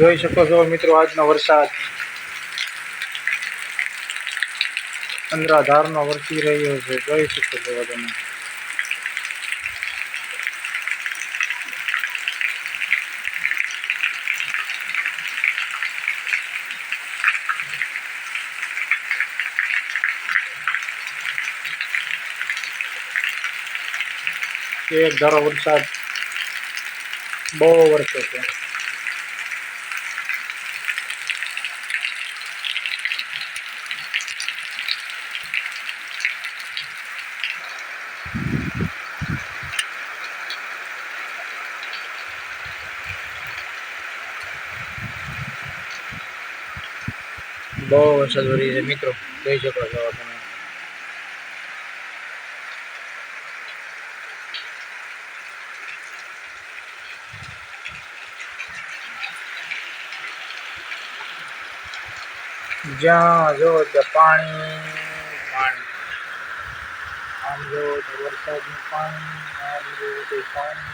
જોઈ શકો છો મિત્રો આજનો વરસાદ. અંદરાધારનો વરસી રહ્યો છે, જોઈ શકો છો તમે એક ધારો વરસાદ બહુ વરસે છે. બહુ વરસાદ વરી છે મિત્રો જોઈ શકો છો તમે જ્યાં જો ત્યાં પાણી પાણી આમ જો તો વરસાદનું પાણી આમ જો તો પાણી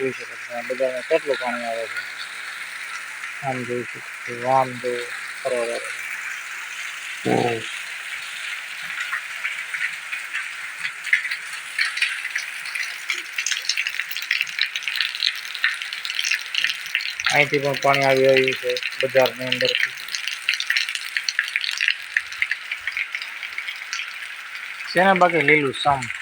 જોઈ શકો છો. બજારમાં કેટલું પાણી આવે છે? આમ જોઈ શકો છો. આમ જો બરોબર અહીંથી પણ પાણી આવી રહ્યું છે બજારની અંદરથી. છે બાકી લીલું સમ